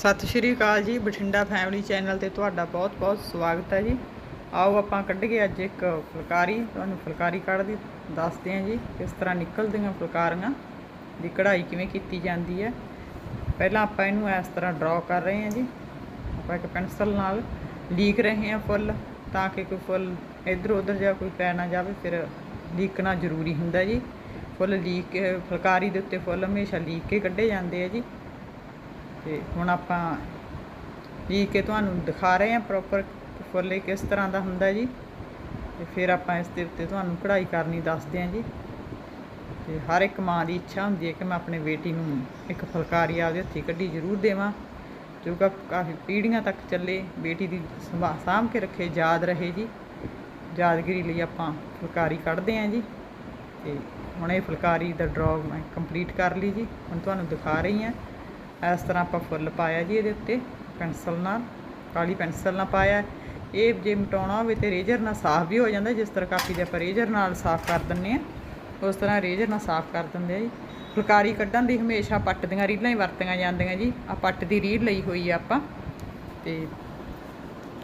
ਸਤਿ ਸ਼੍ਰੀ ਅਕਾਲ ਜੀ, Bathinda family channel ਤੇ ਤੁਹਾਡਾ ਬਹੁਤ-ਬਹੁਤ ਸਵਾਗਤ ਹੈ ਜੀ। ਆਓ ਆਪਾਂ ਕੱਢ ਕੇ ਅੱਜ ਇੱਕ ਫੁਲਕਾਰੀ, ਤੁਹਾਨੂੰ ਫੁਲਕਾਰੀ ਕੱਢਦੀ ਦੱਸਦੇ ਹਾਂ ਜੀ ਕਿਸ ਤਰ੍ਹਾਂ ਨਿਕਲਦੀਆਂ ਫੁਲਕਾਰੀਆਂ ਦੀ ਕਢਾਈ ਕਿਵੇਂ ਕੀਤੀ ਜਾਂਦੀ ਹੈ। ਪਹਿਲਾਂ ਆਪਾਂ ਇਹਨੂੰ ਇਸ ਤਰ੍ਹਾਂ ਡਰਾ ਕਰ ਰਹੇ ਹਾਂ ਜੀ। ਆਪਾਂ ਇੱਕ ਪੈਨਸਲ ਨਾਲ ਲੀਕ ਰਹੇ ਹਾਂ ਫੁੱਲ, ਤਾਂ ਕਿ ਕੋਈ ਫੁੱਲ ਇੱਧਰ ਉੱਧਰ ਜਾਂ ਕੋਈ ਪੈ ਨਾ ਜਾਵੇ, ਫਿਰ ਲੀਕਣਾ ਜ਼ਰੂਰੀ ਹੁੰਦਾ ਜੀ। ਫੁੱਲ ਲੀਕ, ਫੁਲਕਾਰੀ ਦੇ ਉੱਤੇ ਫੁੱਲ ਹਮੇਸ਼ਾ ਲੀਕ ਕੇ ਕੱਢੇ ਜਾਂਦੇ ਆ ਜੀ। ਤੇ ਹੁਣ ਆਪਾਂ ਪੀ ਕੇ ਤੁਹਾਨੂੰ ਦਿਖਾ ਰਹੇ ਹਾਂ ਪ੍ਰੋਪਰ ਫੁੱਲ ਇਹ ਕਿਸ ਤਰ੍ਹਾਂ ਦਾ ਹੁੰਦਾ ਜੀ। ਤੇ ਫਿਰ ਆਪਾਂ ਇਸ ਦੇ ਉੱਤੇ ਤੁਹਾਨੂੰ ਕਢਾਈ ਕਰਨੀ ਦੱਸਦੇ ਹਾਂ ਜੀ। ਤੇ ਹਰ ਇੱਕ ਮਾਂ ਦੀ ਇੱਛਾ ਹੁੰਦੀ ਹੈ ਕਿ ਮੈਂ ਆਪਣੇ ਬੇਟੀ ਨੂੰ ਇੱਕ ਫੁਲਕਾਰੀ ਆਪਦੇ ਹੱਥੀਂ ਕੱਢੀ ਜ਼ਰੂਰ ਦੇਵਾਂ, ਜੋ ਕਿ ਕਾਫੀ ਪੀੜ੍ਹੀਆਂ ਤੱਕ ਚੱਲੇ, ਬੇਟੀ ਦੀ ਸੰਭਾ- ਸਾਂਭ ਕੇ ਰੱਖੇ, ਯਾਦ ਰਹੇ ਜੀ। ਯਾਦਗਿਰੀ ਲਈ ਆਪਾਂ ਫੁਲਕਾਰੀ ਕੱਢਦੇ ਹਾਂ ਜੀ। ਤੇ ਹੁਣ ਇਹ ਫੁਲਕਾਰੀ ਦਾ ਡਰਾ ਮੈਂ ਕੰਪਲੀਟ ਕਰ ਲਈ ਜੀ। ਹੁਣ ਤੁਹਾਨੂੰ ਦਿਖਾ ਰਹੀ ਹਾਂ। ਇਸ ਤਰ੍ਹਾਂ ਆਪਾਂ ਫੁੱਲ ਪਾਇਆ ਜੀ ਇਹਦੇ ਉੱਤੇ, ਪੈਨਸਲ ਨਾਲ, ਕਾਲੀ ਪੈਨਸਲ ਨਾਲ ਪਾਇਆ। ਇਹ ਜੇ ਮਿਟਾਉਣਾ ਹੋਵੇ ਤੇ ਰੇਜ਼ਰ ਨਾਲ ਸਾਫ਼ ਵੀ ਹੋ ਜਾਂਦਾ, ਜਿਸ ਤਰ੍ਹਾਂ ਕਾਪੀ ਦੇ ਆਪਾਂ ਰੇਜ਼ਰ ਨਾਲ ਸਾਫ਼ ਕਰ ਦਿੰਨੇ ਆ ਉਸ ਤਰ੍ਹਾਂ ਰੇਜ਼ਰ ਨਾਲ ਸਾਫ਼ ਕਰ ਦਿੰਦੇ ਆ ਜੀ। ਫੁਲਕਾਰੀ ਕੱਢਣ ਦੀ ਹਮੇਸ਼ਾ ਪੱਟ ਦੀਆਂ ਰੀਲਾਂ ਹੀ ਵਰਤੀਆਂ ਜਾਂਦੀਆਂ ਜੀ। ਆ ਪੱਟ ਦੀ ਰੀਲ ਲਈ ਹੋਈ ਆ ਆਪਾਂ। ਤੇ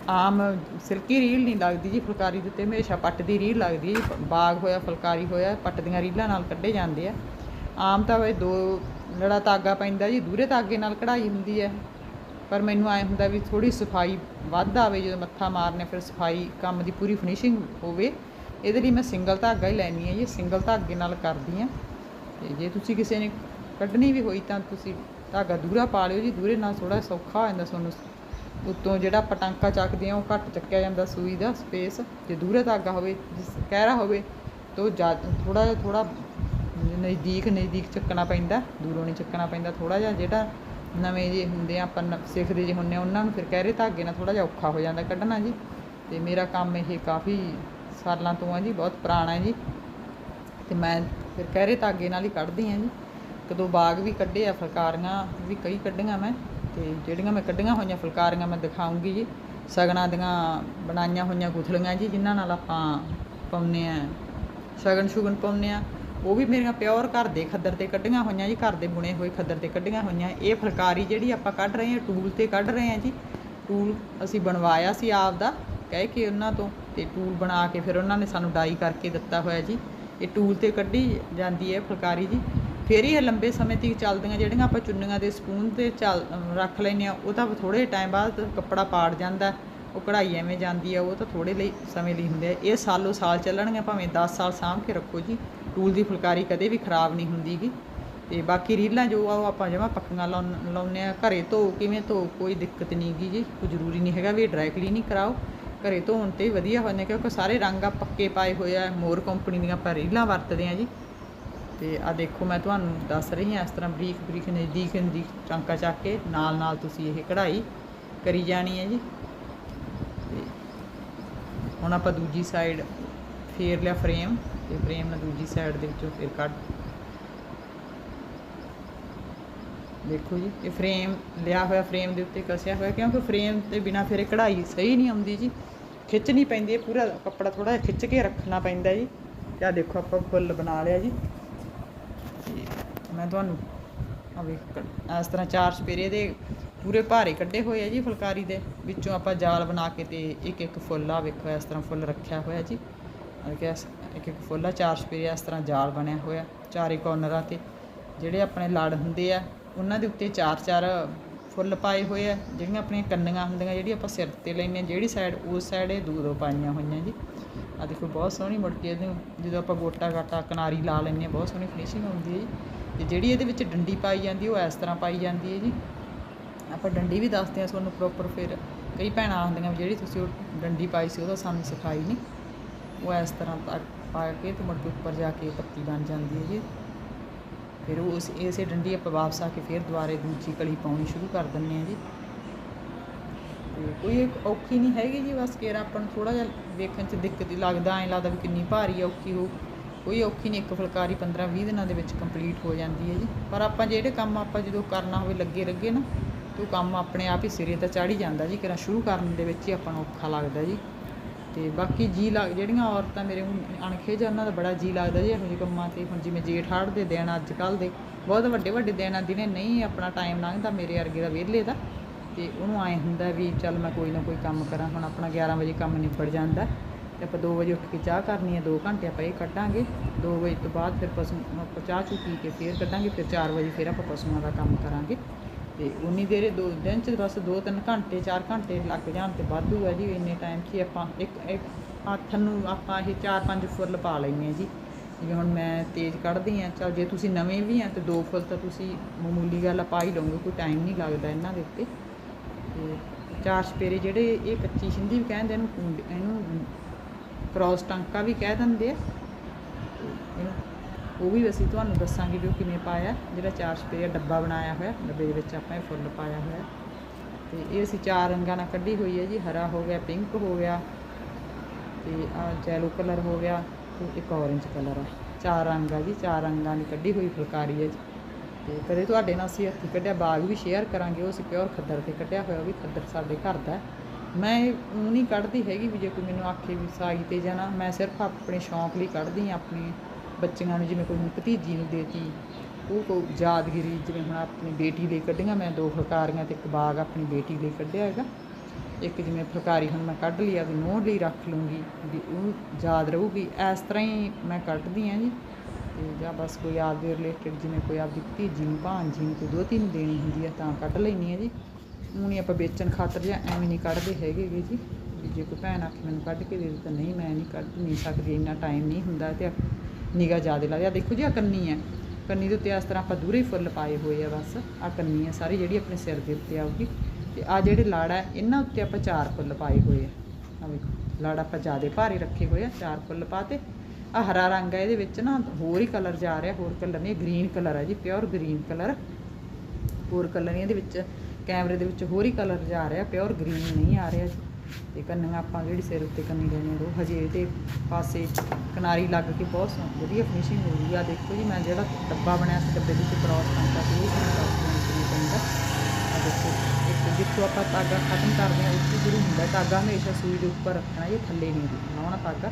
ਆਮ ਸਿਲਕੀ ਰੀਲ ਨਹੀਂ ਲੱਗਦੀ ਜੀ ਫੁਲਕਾਰੀ ਦੇ ਉੱਤੇ, ਹਮੇਸ਼ਾ ਪੱਟ ਦੀ ਰੀਲ ਲੱਗਦੀ ਹੈ ਜੀ। ਬਾਗ ਹੋਇਆ, ਫੁਲਕਾਰੀ ਹੋਇਆ, ਪੱਟ ਦੀਆਂ ਰੀਲਾਂ ਨਾਲ ਕੱਢੇ ਜਾਂਦੇ ਆ। ਆਮ ਤਾਂ ਵੇ ਦੋ ਲੜਾ ਧਾਗਾ ਪੈਂਦਾ ਜੀ, ਦੂਰੇ ਧਾਗੇ ਨਾਲ ਕਢਾਈ ਹੁੰਦੀ ਹੈ। ਪਰ ਮੈਨੂੰ ਐ ਹੁੰਦਾ ਵੀ ਥੋੜੀ ਸਫ਼ਾਈ ਵੱਧ ਆਵੇ, ਜਦੋਂ ਮੱਥਾ ਮਾਰਨੇ, ਫਿਰ ਸਫ਼ਾਈ ਕੰਮ ਦੀ ਪੂਰੀ ਫਿਨਿਸ਼ਿੰਗ ਹੋਵੇ। ਇਹਦੇ ਲਈ ਮੈਂ ਸਿੰਗਲ ਧਾਗਾ ਹੀ ਲੈਣੀ ਹੈ ਜੀ ਸਿੰਗਲ ਧਾਗੇ ਨਾਲ ਕਰਦੀ ਆ ਤੇ ਜੇ ਤੁਸੀਂ ਕਿਸੇ ਨੇ ਕੱਢਣੀ ਵੀ ਹੋਈ ਤਾਂ ਤੁਸੀਂ ਧਾਗਾ ਦੂਰਾ ਪਾ ਲਿਓ ਜੀ, ਦੂਰੇ ਨਾਲ ਥੋੜਾ ਸੌਖਾ ਹੋ ਜਾਂਦਾ ਤੁਹਾਨੂੰ। ਉੱਤੋਂ ਜਿਹੜਾ ਪਟਾਂਕਾ ਚੱਕਦੇ ਆ ਉਹ ਘੱਟ ਚੱਕਿਆ ਜਾਂਦਾ ਸੂਈ ਦਾ ਸਪੇਸ। ਜੇ ਦੂਰੇ ਧਾਗਾ ਹੋਵੇ, ਜਿਸ ਕਹਿਰਾ ਹੋਵੇ, ਤਾਂ ਥੋੜਾ ਜਿਹਾ ਥੋੜਾ ਨਜ਼ਦੀਕ ਨਜ਼ਦੀਕ ਚੱਕਣਾ ਪੈਂਦਾ, ਦੂਰੋਂ ਨਹੀਂ ਚੱਕਣਾ ਪੈਂਦਾ। ਥੋੜਾ ਜਿਹਾ ਜਿਹੜਾ ਨਵੇਂ ਜੇ ਹੁੰਦੇ ਆ, ਆਪਾਂ ਨ- ਸਿੱਖਦੇ ਜੇ ਹੁੰਦੇ ਆ, ਉਹਨਾਂ ਨੂੰ ਫਿਰ ਕਹਿਰੇ ਧਾਗੇ ਨਾਲ ਥੋੜਾ ਜਿਹਾ ਔਖਾ ਹੋ ਜਾਂਦਾ ਕੱਢਣਾ ਜੀ। ਤੇ ਮੇਰਾ ਕੰਮ ਇਹ ਕਾਫੀ ਸਾਲਾਂ ਤੋਂ ਆ ਜੀ, ਬਹੁਤ ਪੁਰਾਣਾ ਹੈ ਜੀ। ਤੇ ਮੈਂ ਫਿਰ ਕਹਿਰੇ ਧਾਗੇ ਨਾਲ ਹੀ ਕੱਢਦੀ ਆ ਜੀ। ਕਦੋਂ ਬਾਗ ਵੀ ਕੱਢੇ ਆ, ਫੁਲਕਾਰੀਆਂ ਵੀ ਕਈ ਕੱਢੀਆਂ ਮੈਂ। ਤੇ ਜਿਹੜੀਆਂ ਮੈਂ ਕੱਢੀਆਂ ਹੋਈਆਂ, ਫੁਲਕਾਰੀਆਂ ਮੈਂ ਦਿਖਾਉਂਗੀ ਜੀ। ਸਗਨਾਂ ਦੀਆਂ ਬਣਾਈਆਂ ਹੋਈਆਂ ਗੁਥਲੀਆਂ ਜੀ, ਜਿਨ੍ਹਾਂ ਨਾਲ ਆਪਾਂ ਪਾਉਂਦੇ ਆ ਸ਼ਗਨ ਸ਼ੁਗਨ ਪਾਉਂਦੇ ਆ ਉਹ ਵੀ ਮੇਰੀਆਂ ਪਿਓਰ ਘਰ ਦੇ ਖੱਦਰ ਤੇ ਕੱਢੀਆਂ ਹੋਈਆਂ ਜੀ, ਘਰ ਦੇ ਬੁਣੇ ਹੋਏ ਖੱਦਰ ਤੇ ਕੱਢੀਆਂ ਹੋਈਆਂ। ਇਹ ਫੁਲਕਾਰੀ ਜਿਹੜੀ ਆਪਾਂ ਕੱਢ ਰਹੇ ਹਾਂ, ਟੂਲ ਤੇ ਕੱਢ ਰਹੇ ਹਾਂ ਜੀ। ਟੂਲ ਅਸੀਂ ਬਣਵਾਇਆ ਸੀ ਆਪ ਦਾ ਕਹਿ ਕੇ ਉਹਨਾਂ ਤੋਂ ਤੇ ਟੂਲ ਬਣਾ ਕੇ ਫਿਰ ਉਹਨਾਂ ਨੇ ਸਾਨੂੰ ਡਾਈ ਕਰਕੇ ਦਿੱਤਾ ਹੋਇਆ ਜੀ। ਇਹ ਟੂਲ ਤੇ ਕੱਢੀ ਜਾਂਦੀ ਹੈ ਫੁਲਕਾਰੀ ਜੀ। ਫਿਰ ਹੀ ਇਹ ਲੰਬੇ ਸਮੇਂ ਤੱਕ ਚੱਲਦੀਆਂ ਜਿਹੜੀਆਂ ਆਪਾਂ ਚੁੰਨੀਆਂ ਦੇ ਸਪੂਨ ਤੇ ਚੱਲ ਰੱਖ ਲੈਨੇ ਆ ਉਹ ਤਾਂ ਥੋੜੇ ਟਾਈਮ ਬਾਅਦ ਕੱਪੜਾ ਪਾੜ ਜਾਂਦਾ ਉਹ ਕਢਾਈ ਐਵੇਂ ਜਾਂਦੀ ਆ ਉਹ ਤਾਂ ਥੋੜੇ ਲਈ ਸਮੇਂ ਲਈ ਹੁੰਦੇ ਆ। ਇਹ ਸਾਲੋ ਸਾਲ ਚੱਲਣਗੇ, ਭਾਵੇਂ 10 ਸਾਲ ਸਾਂਭ ਕੇ ਰੱਖੋ ਜੀ। ਟੂਲ ਦੀ ਫੁਲਕਾਰੀ ਕਦੇ ਵੀ ਖਰਾਬ ਨਹੀਂ ਹੁੰਦੀਗੀ। ਤੇ ਬਾਕੀ ਰੀਲਾਂ ਜੋ ਆ ਉਹ ਆਪਾਂ ਜਮਾ ਪੱਕੀਆਂ ਲਾਉਣ- ਲਾਉਂਦੇ ਆ ਘਰੇ ਧੋ, ਕਿਵੇਂ ਧੋ, ਕੋਈ ਦਿੱਕਤ ਨਹੀਂ ਗੀ ਜੀ। ਕੋਈ ਜ਼ਰੂਰੀ ਨਹੀਂ ਹੈਗਾ ਵੀ ਡਰਾਈ ਕਲੀਨਿੰਗ ਕਰਾਓ। ਘਰੇ ਧੋਣ ਤੇ ਵਧੀਆ ਹੁੰਦੇ ਕਿਉਂਕਿ ਸਾਰੇ ਰੰਗ ਆ ਪੱਕੇ ਪਾਏ ਹੋਏ ਆ। ਮੋਰ ਕੰਪਨੀ ਦੀਆਂ ਆਪਾਂ ਰੀਲਾਂ ਵਰਤਦੇ ਆ ਜੀ। ਤੇ ਆ ਦੇਖੋ, ਮੈਂ ਤੁਹਾਨੂੰ ਦੱਸ ਰਹੀ ਹਾਂ ਇਸ ਤਰ੍ਹਾਂ ਬਰੀਕ ਬਰੀਕ, ਨਜ਼ਦੀਕ ਨਜ਼ਦੀਕ ਟਾਂਕਾ ਚੱਕ ਕੇ ਨਾਲ ਨਾਲ ਤੁਸੀਂ ਇਹ ਕਢਾਈ ਕਰੀ ਜਾਣੀ ਹੈ ਜੀ। ਤੇ ਹੁਣ ਆਪਾਂ ਦੂਜੀ ਸਾਈਡ ਫੇਰ ਲਿਆ ਫਰੇਮ ਤੇ ਫਰੇਮ ਨਾਲ ਦੂਜੀ ਸਾਈਡ ਦੇ ਵਿੱਚੋਂ ਫਿਰ ਕੱਢ। ਦੇਖੋ ਜੀ, ਇਹ ਫਰੇਮ ਲਿਆ ਹੋਇਆ ਫਰੇਮ ਦੇ ਉੱਤੇ ਕਸਿਆ ਹੋਇਆ, ਕਿਉਂਕਿ ਫਰੇਮ ਤੇ ਬਿਨਾ ਫਿਰ ਕਢਾਈ ਸਹੀ ਨਹੀਂ ਆਉਂਦੀ ਜੀ। ਖਿੱਚਣੀ ਪੈਂਦੀ ਹੈ, ਪੂਰਾ ਕੱਪੜਾ ਥੋੜਾ ਜਿਹਾ ਖਿੱਚ ਕੇ ਰੱਖਣਾ ਪੈਂਦਾ ਜੀ। ਤੇ ਦੇਖੋ ਆਪਾਂ ਫੁੱਲ ਬਣਾ ਲਿਆ ਜੀ। ਮੈਂ ਤੁਹਾਨੂੰ ਆ ਵੇਖ ਇਸ ਤਰ੍ਹਾਂ ਚਾਰ ਸਪੇਰੇ ਦੇ ਪੂਰੇ ਭਾਰੇ ਕੱਢੇ ਹੋਏ ਆ ਜੀ ਫੁਲਕਾਰੀ ਦੇ। ਵਿੱਚੋਂ ਆਪਾਂ ਜਾਲ ਬਣਾ ਕੇ ਤੇ ਇੱਕ ਇੱਕ ਫੁੱਲ ਆ ਵੇਖੋ ਇਸ ਤਰ੍ਹਾਂ ਫੁੱਲ ਰੱਖਿਆ ਹੋਇਆ ਜੀ। ਆ ਕਿ ਇੱਕ ਇੱਕ ਫੁੱਲ ਆ, ਚਾਰ ਸਪੇਰੇ ਇਸ ਤਰ੍ਹਾਂ ਜਾਲ ਬਣਿਆ ਹੋਇਆ, ਚਾਰੇ ਕੋਰਨਰਾਂ ਤੇ। ਜਿਹੜੇ ਆਪਣੇ ਲੜ ਹੁੰਦੇ ਆ, ਉਹਨਾਂ ਦੇ ਉੱਤੇ ਚਾਰ ਚਾਰ ਫੁੱਲ ਪਾਏ ਹੋਏ ਆ, ਜਿਹੜੀਆਂ ਆਪਣੀਆਂ ਕੰਨੀਆਂ ਹੁੰਦੀਆਂ, ਜਿਹੜੀ ਆਪਾਂ ਸਿਰ ਤੇ ਲੈਂਦੇ ਆ, ਜਿਹੜੀ ਸਾਈਡ ਉਸ ਸਾਈਡ ਇਹ ਦੋ ਦੋ ਪਾਈਆਂ ਹੋਈਆਂ ਜੀ। ਆ ਦੇਖੋ, ਬਹੁਤ ਸੋਹਣੀ ਮੁੜ ਕੇ ਇਹਨੂੰ, ਜਦੋਂ ਆਪਾਂ ਗੋਟਾ ਗਾਟਾ ਕਿਨਾਰੀ ਲਾ ਲੈਂਦੇ ਆ, ਬਹੁਤ ਸੋਹਣੀ ਫਿਨਿਸ਼ਿੰਗ ਆਉਂਦੀ ਹੈ ਜੀ। ਤੇ ਜਿਹੜੀ ਇਹਦੇ ਵਿੱਚ ਡੰਡੀ ਪਾਈ ਜਾਂਦੀ ਉਹ ਇਸ ਤਰ੍ਹਾਂ ਪਾਈ ਜਾਂਦੀ ਹੈ ਜੀ। ਆਪਾਂ ਡੰਡੀ ਵੀ ਦੱਸਦੇ ਆ ਤੁਹਾਨੂੰ ਪ੍ਰੋਪਰ ਫਿਰ। ਕਈ ਭੈਣਾਂ ਆਉਂਦੀਆਂ ਵੀ, ਜਿਹੜੀ ਤੁਸੀਂ ਉਹ ਡੰਡੀ ਪਾਈ ਸੀ, ਉਹਦਾ ਸਾਨੂੰ ਸਿਖਾਈ ਨਹੀਂ ਉਹ ਇਸ ਤਰ੍ਹਾਂ ਪਾ- ਕੇ ਤੇ ਮੁੜ ਕੇ ਉੱਪਰ ਜਾ ਕੇ ਪੱਤੀ ਬਣ ਜਾਂਦੀ ਹੈ ਜੀ। ਫਿਰ ਉਹ ਉਸ ਇਸੇ ਡੰਡੀ ਆਪਾਂ ਵਾਪਸ ਆ ਕੇ ਫਿਰ ਦੁਬਾਰੇ ਦੂਜੀ ਕਲੀ ਪਾਉਣੀ ਸ਼ੁਰੂ ਕਰ ਦਿੰਦੇ ਆ ਜੀ। ਤੇ ਕੋਈ ਔਖੀ ਨਹੀਂ ਹੈਗੀ ਜੀ ਬਸ ਕੇਰਾ ਆਪਾਂ ਨੂੰ ਥੋੜਾ ਜਿਹਾ ਵੇਖਣ 'ਚ ਦਿੱਕਤ ਹੀ ਲੱਗਦਾ ਐਂ ਲੱਗਦਾ ਵੀ ਕਿੰਨੀ ਭਾਰੀ ਆ, ਔਖੀ ਹੋ ਕੋਈ ਔਖੀ ਨਹੀਂ ਇੱਕ ਫੁਲਕਾਰੀ 15 20 ਦਿਨਾਂ ਦੇ ਵਿੱਚ ਕੰਪਲੀਟ ਹੋ ਜਾਂਦੀ ਹੈ ਜੀ। ਪਰ ਆਪਾਂ ਜਿਹੜੇ ਕੰਮ ਆਪਾਂ ਜਦੋਂ ਕਰਨਾ ਹੋਵੇ ਲੱਗੇ ਲੱਗੇ ਨਾ ਤੇ ਉਹ ਕੰਮ ਆਪਣੇ ਆਪ ਹੀ ਸਿਰੇ ਤਾਂ ਚੜ੍ਹ ਹੀ ਜਾਂਦਾ ਜੀ ਕਿਰਾ ਸ਼ੁਰੂ ਕਰਨ ਦੇ ਵਿੱਚ ਹੀ ਆਪਾਂ ਨੂੰ ਔਖਾ ਲੱਗਦਾ ਜੀ। ਤੇ ਬਾਕੀ ਜੀ ਲੱਗ, ਜਿਹੜੀਆਂ ਔਰਤਾਂ ਮੇਰੇ ਹੁਣ ਅਣਖੇ ਜਾਂ ਉਹਨਾਂ ਦਾ ਬੜਾ ਜੀ ਲੱਗਦਾ ਜੀ, ਇਹੋ ਜਿਹੇ ਕੰਮਾਂ ਤੇ। ਹੁਣ ਜਿਵੇਂ ਜੇਠ ਹਾੜ ਦੇ ਦਿਨ ਅੱਜ ਕੱਲ ਦੇ, ਬਹੁਤ ਵੱਡੇ ਵੱਡੇ ਦਿਨ ਆ ਦਿਨੇ ਨਹੀਂ ਆਪਣਾ ਟਾਈਮ ਲੰਘਦਾ ਮੇਰੇ ਵਰਗੇ ਦਾ ਵਿਹਲੇ ਦਾ। ਤੇ ਉਹਨੂੰ ਐ ਹੁੰਦਾ ਵੀ ਚੱਲ ਮੈਂ ਕੋਈ ਨਾ ਕੋਈ ਕੰਮ ਕਰਾਂ, ਹੁਣ ਆਪਣਾ 11 ਵਜੇ ਕੰਮ ਨਿਬੜ ਜਾਂਦਾ। ਤੇ ਆਪਾਂ 2 ਵਜੇ ਉੱਠ ਕੇ ਚਾਹ ਕਰਨੀ ਹੈ 2 ਘੰਟੇ ਆਪਾਂ ਇਹ ਕੱਢਾਂਗੇ। 2 ਵਜੇ ਤੋਂ ਬਾਅਦ ਫਿਰ ਪਸ਼ੂ, ਆਪਾਂ ਚਾਹ ਚੂ ਪੀ ਕੇ ਫਿਰ ਕੱਢਾਂਗੇ, ਫਿਰ 4 ਵਜੇ ਫਿਰ ਆਪਾਂ ਪਸ਼ੂਆਂ ਦਾ ਕੰਮ ਕਰਾਂਗੇ। ਤੇ ਉਨੀ ਦੇਰੇ ਦੋ ਦਿਨ ਚ ਬਸ 2-3 ਘੰਟੇ 4 ਘੰਟੇ ਲੱਗ ਜਾਣ ਤੇ ਵਾਧੂ ਹੈ ਜੀ, ਇੰਨੇ ਟਾਈਮ 'ਚ ਹੀ ਆਪਾਂ ਇੱਕ ਇੱਕ ਹੱਥ ਨੂੰ ਆਪਾਂ ਇਹ 4-5 ਫੁੱਲ ਪਾ ਲੈਂਦੇ ਹਾਂ ਜੀ। ਜਿਵੇਂ ਹੁਣ ਮੈਂ ਤੇਜ਼ ਕੱਢਦੀ ਆ ਚਲ ਜੇ ਤੁਸੀਂ ਨਵੇਂ ਵੀ ਆ ਤੇ ਦੋ ਫੁੱਲ ਤਾਂ ਤੁਸੀਂ ਮਾਮੂਲੀ ਗੱਲ ਪਾ ਹੀ ਲਓਗੇ ਕੋਈ ਟਾਈਮ ਨਹੀਂ ਲੱਗਦਾ ਇਹਨਾਂ ਦੇ ਉੱਤੇ। ਤੇ ਚਾਰ ਸਪੇਰੇ ਜਿਹੜੇ ਇਹ 25 ਸਿੰਧੀ ਵੀ ਕਹਿੰਦੇ ਇਹਨੂੰ ਕੁੰਡ- ਇਹਨੂੰ ਕ੍ਰਾਸ ਟਾਂਕਾ ਵੀ ਕਹਿ ਦਿੰਦੇ ਆ। ਉਹ ਵੀ ਅਸੀਂ ਤੁਹਾਨੂੰ ਦੱਸਾਂਗੇ ਵੀ ਉਹ ਕਿਵੇਂ ਪਾਇਆ। ਜਿਹੜਾ ਚਾਰ ਸਪੇਰੇ ਡੱਬਾ ਬਣਾਇਆ ਹੋਇਆ, ਡੱਬੇ ਦੇ ਵਿੱਚ ਆਪਾਂ ਇਹ ਫੁੱਲ ਪਾਇਆ ਹੋਇਆ। ਤੇ ਇਹ ਅਸੀਂ ਚਾਰ ਰੰਗਾਂ ਨਾਲ ਕੱਢੀ ਹੋਈ ਹੈ ਜੀ। ਹਰਾ ਹੋ ਗਿਆ, ਪਿੰਕ ਹੋ ਗਿਆ, ਤੇ ਆ ਜੈਲੋ ਕਲਰ ਹੋ ਗਿਆ ਤੇ ਇੱਕ ਔਰੇਂਜ ਕਲਰ ਆ। ਚਾਰ ਰੰਗ ਆ ਜੀ, ਚਾਰ ਰੰਗਾਂ ਦੀ ਕੱਢੀ ਹੋਈ ਫੁਲਕਾਰੀ ਹੈ ਜੀ। ਤੇ ਕਦੇ ਤੁਹਾਡੇ ਨਾਲ ਅਸੀਂ ਹੱਥੀਂ ਕੱਢਿਆ, ਬਾਗ ਵੀ ਸ਼ੇਅਰ ਕਰਾਂਗੇ। ਉਹ ਅਸੀਂ ਪਿਓਰ ਖੱਦਰ ਤੇ ਕੱਢਿਆ ਹੋਇਆ, ਉਹ ਵੀ ਖੱਦਰ ਸਾਡੇ ਘਰ ਦਾ ਮੈਂ ਉਹ ਨਹੀਂ ਕੱਢਦੀ ਹੈਗੀ ਵੀ ਜੇ ਕੋਈ ਮੈਨੂੰ ਆਖੇ ਵੀ ਸਾਈ ਤੇ ਜਾਣਾ, ਮੈਂ ਸਿਰਫ ਆਪਣੇ ਸ਼ੌਂਕ ਲਈ ਕੱਢਦੀ ਹਾਂ, ਆਪਣੀ ਬੱਚਿਆਂ ਨੂੰ ਜਿਵੇਂ ਕੋਈ ਹੁਣ ਭਤੀਜੀ ਨੂੰ ਦੇਤੀ, ਉਹ ਕੋ ਯਾਦਗਿਰੀ ਜਿਵੇਂ ਹੁਣ ਆਪਣੀ ਬੇਟੀ ਲਈ ਕੱਢੀਆਂ, ਮੈਂ ਦੋ ਫੁਲਕਾਰੀਆਂ ਤੇ ਇੱਕ ਬਾਗ ਆਪਣੀ ਬੇਟੀ ਲਈ ਕੱਢਿਆ ਹੈਗਾ। ਇੱਕ ਜਿਵੇਂ ਫੁਲਕਾਰੀ ਹੁਣ ਮੈਂ ਕੱਢ ਲਈ ਆ ਵੀ ਨੋਟ ਲਈ ਰੱਖ ਲੂੰਗੀ, ਵੀ ਉਹ ਯਾਦ ਰਹੂਗੀ। ਇਸ ਤਰ੍ਹਾਂ ਹੀ ਮੈਂ ਕੱਢਦੀ ਹਾਂ ਜੀ। ਤੇ ਜਾਂ ਬਸ ਕੋਈ ਆਪਦੇ ਰਿਲੇਟਡ ਜਿਵੇਂ ਕੋਈ ਆਪਦੀ ਭਤੀਜੀ ਨੂੰ ਭਾਂਜੀ ਨੂੰ ਕੋਈ ਦੋ ਤਿੰਨ ਦੇਣੀ ਹੁੰਦੀ ਆ, ਤਾਂ ਕੱਢ ਲੈਣੀ ਆ ਜੀ। ਊਂ ਨਹੀਂ ਆਪਾਂ ਵੇਚਣ ਖਾਤਰ ਜਾਂ ਐਵੇਂ ਨਹੀਂ ਕੱਢਦੇ ਹੈਗੇ ਜੀ। ਵੀ ਜੇ ਕੋਈ ਭੈਣ ਆਖੇ ਮੈਨੂੰ ਕੱਢ ਕੇ ਦੇ ਦੇ, ਤਾਂ ਨਹੀਂ ਮੈਂ ਨਹੀਂ ਕੱਢ, ਨਹੀਂ ਸਕਦੀ, ਇੰਨਾ ਟਾਈਮ ਨਹੀਂ ਹੁੰਦਾ ਤੇ ਨਿਗਾ ਜ਼ਿਆਦਾ ਲੱਗਦੀ ਆ ਦੇਖੋ ਜੀ ਆ ਕੰਨੀ ਹੈ। ਕੰਨੀ ਦੇ ਉੱਤੇ ਇਸ ਤਰ੍ਹਾਂ ਆਪਾਂ ਦੂਰੇ ਹੀ ਫੁੱਲ ਪਾਏ ਹੋਏ ਆ ਬਸ। ਆ ਕੰਨੀ ਹੈ ਸਾਰੀ ਜਿਹੜੀ ਆਪਣੇ ਸਿਰ ਦੇ ਉੱਤੇ ਆਊਗੀ। ਤੇ ਆ ਜਿਹੜੇ ਲਾੜਾ ਹੈ, ਇਹਨਾਂ ਉੱਤੇ ਆਪਾਂ ਚਾਰ ਫੁੱਲ ਪਾਏ ਹੋਏ ਆ। ਆ ਵੇਖੋ ਲਾੜਾ ਆਪਾਂ ਜ਼ਿਆਦਾ ਭਾਰੇ ਰੱਖੇ ਹੋਏ ਆ ਚਾਰ ਫੁੱਲ ਪਾਤੇ ਆ ਹਰਾ ਰੰਗ ਹੈ ਇਹਦੇ ਵਿੱਚ ਨਾ ਹੋਰ ਹੀ ਕਲਰ ਜਾ ਰਿਹਾ ਹੋਰ ਕਲਰ ਨਹੀਂ ਗ੍ਰੀਨ ਕਲਰ ਹੈ ਜੀ ਪਿਓਰ ਗ੍ਰੀਨ ਕਲਰ ਹੋਰ ਕਲਰ ਨਹੀਂ ਇਹਦੇ ਵਿੱਚ ਕੈਮਰੇ ਦੇ ਵਿੱਚ ਹੋਰ ਹੀ ਕਲਰ ਜਾ ਰਿਹਾ ਪਿਓਰ ਗ੍ਰੀਨ ਨਹੀਂ ਆ ਰਿਹਾ ਜੀ। ਤੇ ਕੰਨੀਆਂ ਆਪਾਂ ਜਿਹੜੀ ਸਿਰ ਉੱਤੇ ਕੰਨੀ ਲੈਣੀ ਉਹ ਹਜੇ ਇਹਦੇ ਪਾਸੇ ਕਿਨਾਰੀ ਲੱਗ ਕੇ ਬਹੁਤ ਸੋਹਣੀ, ਵਧੀਆ ਫਿਨਿਸ਼ਿੰਗ ਹੋ ਗਈ ਆ। ਦੇਖੋ ਜੀ, ਮੈਂ ਜਿਹੜਾ ਡੱਬਾ ਬਣਿਆ ਸੀ, ਡੱਬੇ ਵਿੱਚ ਕ੍ਰਾਸ ਕੀਤਾ ਸੀ, ਇਹ ਤੁਹਾਨੂੰ ਦੱਸ ਆ ਦੇਖੋ ਇੱਕ ਜਿੱਥੋਂ ਆਪਾਂ ਤਾਗਾ ਖਤਮ ਕਰਦੇ ਹਾਂ, ਉੱਥੇ ਸ਼ੁਰੂ ਹੁੰਦਾ ਤਾਗਾ ਹਮੇਸ਼ਾ ਸੂਈ ਦੇ ਉੱਪਰ ਰੱਖਣਾ ਜੀ ਥੱਲੇ ਨਹੀਂ ਲਾਉਣਾ ਤਾਗਾ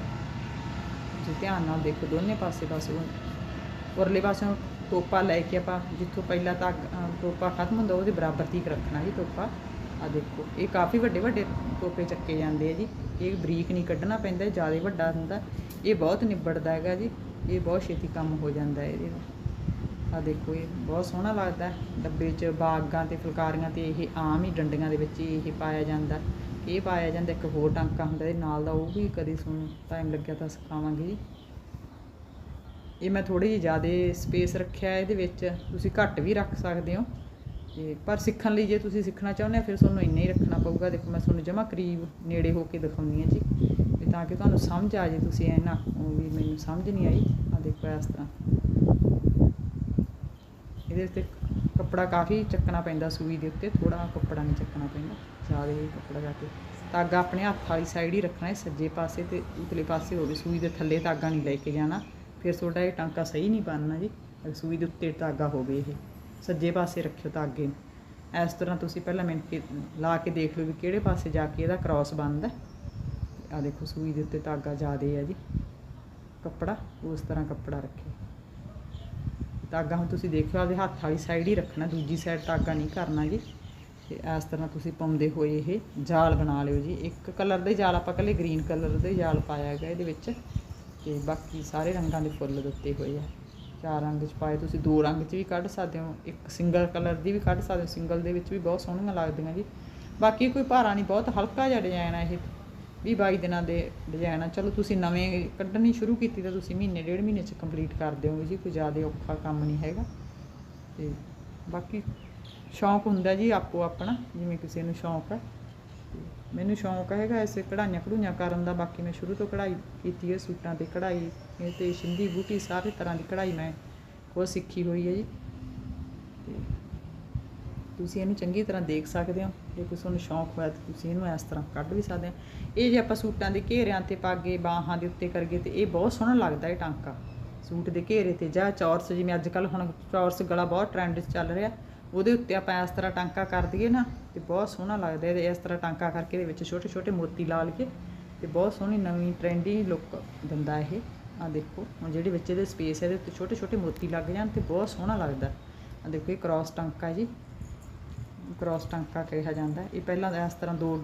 ਜੇ, ਧਿਆਨ ਨਾਲ ਦੇਖੋ, ਦੋਨੇ ਪਾਸੇ ਬਸ ਉਹ ਉਰਲੇ ਪਾਸਿਓਂ ਟੋਪਾ ਲੈ ਕੇ ਆਪਾਂ ਜਿੱਥੋਂ ਪਹਿਲਾਂ ਤੱਕ ਟੋਪਾ ਖਤਮ ਹੁੰਦਾ, ਉਹਦੇ ਬਰਾਬਰ ਤੀਕ ਰੱਖਣਾ ਜੀ ਟੋਪਾ ਆ ਦੇਖੋ, ਇਹ ਕਾਫੀ ਵੱਡੇ ਵੱਡੇ ਟੋਪੇ ਚੱਕੇ ਜਾਂਦੇ ਆ ਜੀ। ਇਹ ਬਰੀਕ ਨਹੀਂ ਕੱਢਣਾ ਪੈਂਦਾ, ਜ਼ਿਆਦਾ ਵੱਡਾ ਹੁੰਦਾ। ਇਹ ਬਹੁਤ ਨਿਬੜਦਾ ਹੈਗਾ ਜੀ। ਇਹ ਬਹੁਤ ਛੇਤੀ ਕੰਮ ਹੋ ਜਾਂਦਾ ਹੈ ਇਹਦੇ ਆ ਦੇਖੋ, ਇਹ ਬਹੁਤ ਸੋਹਣਾ ਲੱਗਦਾ ਡੱਬੇ 'ਚ ਬਾਗਾਂ ਤੇ ਫੁਲਕਾਰੀਆਂ ਤੇ ਇਹ ਆਮ ਹੀ ਡੰਡੀਆਂ ਦੇ ਵਿੱਚ ਹੀ ਇਹ ਪਾਇਆ ਜਾਂਦਾ। ਇਹ ਪਾਇਆ ਜਾਂਦਾ, ਇੱਕ ਹੋਰ ਟਾਂਕਾ ਹੁੰਦਾ ਇਹਦੇ ਨਾਲ ਦਾ, ਉਹ ਵੀ ਕਦੇ ਤੁਹਾਨੂੰ ਟਾਈਮ ਲੱਗਿਆ ਤਾਂ ਸਿਖਾਵਾਂਗੇ ਜੀ। ਇਹ ਮੈਂ ਥੋੜੀ ਜਿਹੀ ਜ਼ਿਆਦਾ ਸਪੇਸ ਰੱਖਿਆ ਇਹਦੇ ਵਿੱਚ। ਤੁਸੀਂ ਘੱਟ ਵੀ ਰੱਖ ਸਕਦੇ ਹੋ। ਤੇ ਪਰ ਸਿੱਖਣ ਲਈ ਜੇ ਤੁਸੀਂ ਸਿੱਖਣਾ ਚਾਹੁੰਦੇ ਹੋ, ਫਿਰ ਤੁਹਾਨੂੰ ਇੰਨਾ ਹੀ ਰੱਖਣਾ ਪਊਗਾ। ਦੇਖੋ, ਮੈਂ ਤੁਹਾਨੂੰ ਜਮਾ ਕਰੀਬ ਨੇੜੇ ਹੋ ਕੇ ਦਿਖਾਉਂਦੀ ਹਾਂ ਜੀ। ਵੀ ਤਾਂ ਕਿ ਤੁਹਾਨੂੰ ਸਮਝ ਆ ਜੇ ਤੁਸੀਂ ਐ ਨਾ ਉਹ ਵੀ ਮੈਨੂੰ ਸਮਝ ਨਹੀਂ ਆਈ। ਆ ਦੇਖੋ, ਇਸ ਤਰ੍ਹਾਂ। ਇਹਦੇ ਉੱਤੇ ਕੱਪੜਾ ਕਾਫੀ ਚੱਕਣਾ ਪੈਂਦਾ ਸੂਈ ਦੇ ਉੱਤੇ। ਥੋੜਾ ਕੱਪੜਾ ਨਹੀਂ ਚੱਕਣਾ ਪੈਂਦਾ। ਜ਼ਿਆਦਾ ਹੀ ਕੱਪੜਾ ਜਾ ਕੇ। ਧਾਗਾ ਆਪਣੇ ਹੱਥ ਵਾਲੀ ਸਾਈਡ ਹੀ ਰੱਖਣਾ ਹੈ। ਸੱਜੇ ਪਾਸੇ ਤੇ ਉਤਲੇ ਪਾਸੇ ਹੋਵੇ। ਸੂਈ ਦੇ ਥੱਲੇ ਧਾਗਾ ਨਹੀਂ ਲੈ ਕੇ ਜਾਣਾ। ਫਿਰ ਤੁਹਾਡਾ ਇਹ ਟਾਂਕਾ ਸਹੀ ਨਹੀਂ ਬਣਨਾ ਜੀ। ਸੂਈ ਦੇ ਉੱਤੇ ਧਾਗਾ ਹੋਵੇ ਇਹ। ਸੱਜੇ ਪਾਸੇ ਰੱਖਿਓ ਧਾਗੇ ਨੂੰ। ਇਸ ਤਰ੍ਹਾਂ ਤੁਸੀਂ ਪਹਿਲਾਂ ਮਿੰਟ ਲਾ ਕੇ ਦੇਖ ਲਓ ਵੀ ਕਿਹੜੇ ਪਾਸੇ ਜਾ ਕੇ ਇਹਦਾ ਕ੍ਰਾਸ ਬਣਦਾ। ਆ ਦੇਖੋ ਸੂਈ ਦੇ ਉੱਤੇ ਧਾਗਾ ਜ਼ਿਆਦੇ ਹੈ ਜੀ। ਕੱਪੜਾ, ਉਸ ਤਰ੍ਹਾਂ ਕੱਪੜਾ ਰੱਖਿਓ। ਧਾਗਾ ਹੁਣ ਤੁਸੀਂ ਦੇਖਿਓ, ਆਪਦੇ ਹੱਥ ਵਾਲੀ ਸਾਈਡ ਹੀ ਰੱਖਣਾ, ਦੂਜੀ ਸਾਈਡ ਧਾਗਾ ਨਹੀਂ ਕਰਨਾ ਜੀ। ਤੇ ਇਸ ਤਰ੍ਹਾਂ ਤੁਸੀਂ ਪਾਉਂਦੇ ਹੋਏ ਇਹ ਜਾਲ ਬਣਾ ਲਿਓ ਜੀ। ਇੱਕ ਕਲਰ ਦੇ ਜਾਲ ਆਪਾਂ ਕੱਲੇ ਗ੍ਰੀਨ ਕਲਰ ਦੇ ਜਾਲ ਪਾਇਆ ਹੈਗਾ ਇਹਦੇ ਵਿੱਚ। ਤੇ ਬਾਕੀ ਸਾਰੇ ਰੰਗਾਂ ਦੇ ਫੁੱਲ ਦਿੱਤੇ ਹੋਏ ਆ। ਚਾਰ ਰੰਗ ਚ ਪਾਏ, ਤੁਸੀਂ ਦੋ ਰੰਗ ਚ ਵੀ ਕੱਢ ਸਕਦੇ ਹੋ, ਇੱਕ ਸਿੰਗਲ ਕਲਰ ਦੀ ਵੀ ਕੱਢ ਸਕਦੇ ਹੋ ਸਿੰਗਲ ਦੇ ਵਿੱਚ ਵੀ ਬਹੁਤ ਸੋਹਣੀਆਂ ਲੱਗਦੀਆਂ ਜੀ। ਬਾਕੀ ਕੋਈ ਭਾਰਾ ਨਹੀਂ, ਬਹੁਤ ਹਲਕਾ ਜਿਹਾ ਡਿਜ਼ਾਈਨ ਆ ਇਹ, ਵੀਹ ਬਾਈ ਦਿਨਾਂ ਦੇ ਡਿਜ਼ਾਈਨ ਆ। ਚਲੋ ਤੁਸੀਂ ਨਵੇਂ ਕੱਢਣੀ ਸ਼ੁਰੂ ਕੀਤੀ ਤਾਂ ਤੁਸੀਂ ਮਹੀਨੇ, ਡੇਢ ਮਹੀਨੇ ਚ ਕੰਪਲੀਟ ਕਰ ਦਿਓਗੇ ਜੀ, ਕੋਈ ਜ਼ਿਆਦਾ ਔਖਾ ਕੰਮ ਨਹੀਂ ਹੈਗਾ। ਤੇ ਬਾਕੀ ਸ਼ੌਂਕ ਹੁੰਦਾ ਜੀ ਆਪੋ ਆਪਣਾ, ਜਿਵੇਂ ਕਿਸੇ ਨੂੰ ਸ਼ੌਂਕ ਹੈ ਮੈਨੂੰ ਸ਼ੌਂਕ ਹੈਗਾ ਐਸੇ ਕਢਾਈਆਂ ਕਢੂਈਆਂ ਕਰਨ ਦਾ, ਬਾਕੀ ਮੈਂ ਸ਼ੁਰੂ ਤੋਂ ਕਢਾਈ ਕੀਤੀ ਹੈ, ਸੂਟਾਂ ਤੇ ਕਢਾਈ, ਇਹ ਤੇ ਸਿੰਧੀ ਬੂਟੀ ਸਾਰੇ ਤਰ੍ਹਾਂ ਦੀ ਕਢਾਈ ਮੈਂ ਉਹ ਸਿੱਖੀ ਹੋਈ ਹੈ ਜੀ। ਤੇ ਤੁਸੀਂ ਇਹਨੂੰ ਚੰਗੀ ਤਰ੍ਹਾਂ ਦੇਖ ਸਕਦੇ ਹੋ, ਜੇ ਕਿਸੇ ਨੂੰ ਸ਼ੌਂਕ ਹੋਇਆ ਤਾਂ ਤੁਸੀਂ ਇਹਨੂੰ ਇਸ ਤਰ੍ਹਾਂ ਕੱਢ ਵੀ ਸਕਦੇ ਹੋ। ਇਹ ਜੇ ਆਪਾਂ ਸੂਟਾਂ ਦੇ ਘੇਰਿਆਂ ਤੇ ਪਾਗੇ ਬਾਹਾਂ ਦੇ ਉੱਤੇ ਕਰਗੇ ਤੇ ਇਹ ਬਹੁਤ ਸੋਹਣਾ ਲੱਗਦਾ ਇਹ ਟਾਂਕਾ। ਸੂਟ ਦੇ ਘੇਰੇ ਤੇ ਜਾਂ ਚੌਰਸ, ਜਿਵੇਂ ਅੱਜ ਕੱਲ ਹੁਣ ਚੌਰਸ ਗਲਾ ਬਹੁਤ ਟ੍ਰੈਂਡ 'ਚ ਚੱਲ ਰਿਹਾ ਉਹਦੇ ਉੱਤੇ ਆਪਾਂ ਇਸ ਤਰ੍ਹਾਂ ਟਾਂਕਾ ਕਰ ਦਈਏ ਨਾ ਤੇ ਬਹੁਤ ਸੋਹਣਾ ਲੱਗਦਾ ਇਹਦੇ, ਇਸ ਤਰ੍ਹਾਂ ਟਾਂਕਾ ਕਰਕੇ ਇਹਦੇ ਵਿੱਚ ਛੋਟੇ ਛੋਟੇ ਮੋਤੀ ਲਾ ਲਈਏ ਤੇ ਬਹੁਤ ਸੋਹਣੀ ਨਵੀਂ ਟ੍ਰੈਂਡੀ ਲੁੱਕ ਦਿੰਦਾ ਇਹ। ਆ ਦੇਖੋ, ਹੁਣ ਜਿਹੜੇ ਵਿੱਚ ਇਹਦੇ ਸਪੇਸ ਹੈ, ਇਹਦੇ ਉੱਤੇ ਛੋਟੇ ਛੋਟੇ ਮੋਤੀ ਲੱਗ ਜਾਣ ਤੇ ਬਹੁਤ ਸੋਹਣਾ ਲੱਗਦਾ। ਆ ਦੇਖੋ, ਇਹ ਕ੍ਰਾਸ ਟਾਂਕਾ ਜੀ। ਕ੍ਰਾਸ ਟਾਂਕਾ ਕਿਹਾ ਜਾਂਦਾ। ਇਹ ਪਹਿਲਾਂ ਇਸ ਤਰ੍ਹਾਂ ਦੋ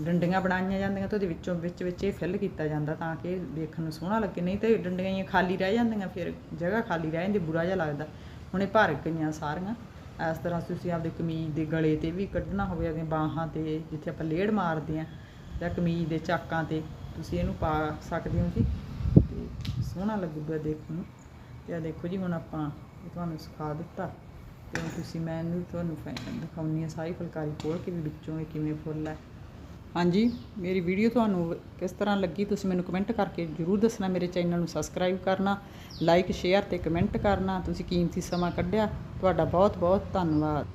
ਡੰਡੀਆਂ ਬਣਾਈਆਂ ਜਾਂਦੀਆਂ ਤੇ ਉਹਦੇ ਵਿੱਚੋਂ ਵਿੱਚ ਵਿੱਚ ਇਹ ਫਿਲ ਕੀਤਾ ਜਾਂਦਾ ਤਾਂ ਕਿ ਦੇਖਣ ਨੂੰ ਸੋਹਣਾ ਲੱਗੇ। ਨਹੀਂ ਤੇ ਡੰਡੀਆਂ ਹੀ ਖਾਲੀ ਰਹਿ ਜਾਂਦੀਆਂ, ਫਿਰ ਜਗ੍ਹਾ ਖਾਲੀ ਰਹਿ ਜਾਂਦੀ, ਬੁਰਾ ਜਿਹਾ ਲੱਗਦਾ। ਹੁਣ ਇਹ ਭਰ ਗਈਆਂ ਸਾਰੀਆਂ। ਇਸ ਤਰ੍ਹਾਂ ਤੁਸੀਂ ਆਪਦੇ ਕਮੀਜ਼ ਦੇ ਗਲੇ ਤੇ ਵੀ ਕੱਢਣਾ ਹੋਵੇ ਆਪਦੀਆਂ ਬਾਹਾਂ ਤੇ, ਜਿੱਥੇ ਆਪਾਂ ਲੇੜ ਮਾਰਦੇ ਆ ਜਾਂ ਕਮੀਜ਼ ਦੇ ਚਾਕਾਂ ਤੇ, ਤੁਸੀਂ ਇਹਨੂੰ ਪਾ ਸਕਦੇ ਹੋ ਜੀ। ਤੇ ਸੋਹਣਾ ਲੱਗੂਗਾ ਦੇਖਣ ਨੂੰ। ਤੇ ਆ ਦੇਖੋ ਜੀ, ਹੁਣ ਆਪਾਂ ਤੁਹਾਨੂੰ ਸਿਖਾ ਦਿੱਤਾ। ਤੇ ਤੁਸੀਂ ਮੈਂ ਇਹਨੂੰ ਤੁਹਾਨੂੰ ਫੈ- ਦਿਖਾਉਂਦੀ ਹਾਂ ਸਾਰੀ ਫੁਲਕਾਰੀ ਖੋਲ ਕੇ ਵੀ ਵਿੱਚੋਂ ਇਹ ਕਿਵੇਂ ਫੁੱਲ ਹੈ। ਹਾਂਜੀ, ਮੇਰੀ ਵੀਡੀਓ ਤੁਹਾਨੂੰ ਕਿਸ ਤਰ੍ਹਾਂ ਲੱਗੀ ਤੁਸੀਂ ਮੈਨੂੰ ਕਮੈਂਟ ਕਰਕੇ ਜਰੂਰ ਦੱਸਣਾ, ਮੇਰੇ ਚੈਨਲ ਨੂੰ ਸਬਸਕ੍ਰਾਈਬ ਕਰਨਾ ਲਾਈਕ ਸ਼ੇਅਰ ਤੇ ਕਮੈਂਟ ਕਰਨਾ, ਤੁਸੀਂ ਕੀਮਤੀ ਸਮਾਂ ਕੱਢਿਆ, ਤੁਹਾਡਾ ਬਹੁਤ ਬਹੁਤ ਧੰਨਵਾਦ।